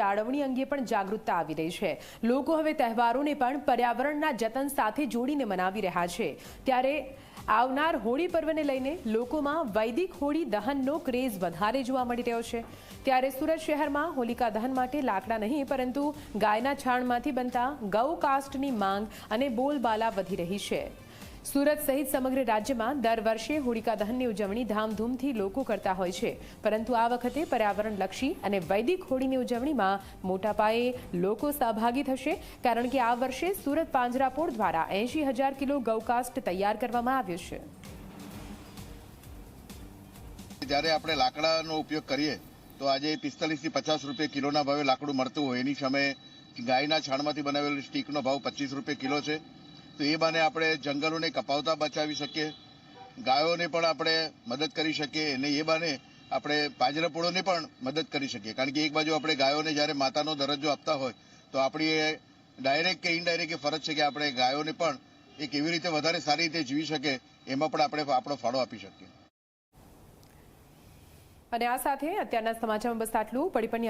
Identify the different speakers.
Speaker 1: જાળવણી અંગે પણ જાગૃતતા આવી રહી છે. લોકો હવે તહેવારોને પણ પર્યાવરણના જતન સાથે જોડીને મનાવી રહ્યા છે. ત્યારે આવનાર હોળી પર્વને લઈને લોકોમાં વૈદિક હોળી દહનનો ક્રેઝ વધારે જોવા મળી રહ્યો છે. ત્યારે સુરત શહેરમાં હોલિકા દહન માટે લાકડા નહીં, પરંતુ ગાયના છાણમાંથી બનતા ગૌ કાસ્ટની માંગ અને બોલબાલા વધી રહી છે. સુરત સહિત સમગ્ર રાજ્યમાં દર વર્ષે હોળિકા દહનની ઉજવણી ધામધૂમથી લોકો કરતા હોય છે. પરંતુ આ વખતે પર્યાવરણલક્ષી અને વૈદિક હોળીની ઉજવણીમાં મોટા પાયે લોકો સહભાગી થશે, કારણ કે આ વર્ષે સુરત પાંજરાપોળ દ્વારા એંશી હજાર કિલો ગૌકાસ્ટ તૈયાર કરવામાં આવ્યું છે.
Speaker 2: જ્યારે આપણે લાકડાનો ઉપયોગ કરીએ, તો આજે પિસ્તાલીસથી પચાસ રૂપિયા કિલોના ભાવે લાકડું મળતું હોય. એની સામે ગાયના છાણમાંથી બનાવેલ સ્ટીકનો ભાવ પચીસ રૂપિયા કિલો છે. તો એ બાને આપણે જંગલોને કપાવતા બચાવી શકીએ, ગાયોને પણ આપણે મદદ કરી શકીએ અને એ બાને આપણે પાંજરાપોળોને પણ મદદ કરી શકીએ. કારણ કે એક બાજુ આપણે ગાયોને જ્યારે માતાનો દરજ્જો આપતા હોય, તો આપણી એ ડાયરેક્ટ કે ઇનડાયરેક્ટ એ ફરજ છે કે આપણે ગાયોને પણ એ કેવી રીતે વધારે સારી રીતે જીવી શકે, એમાં પણ આપણે આપણો ફાળો આપી શકીએ.
Speaker 1: અને આ સાથે અત્યારના સમાચારમાં બસ આટલું. પડી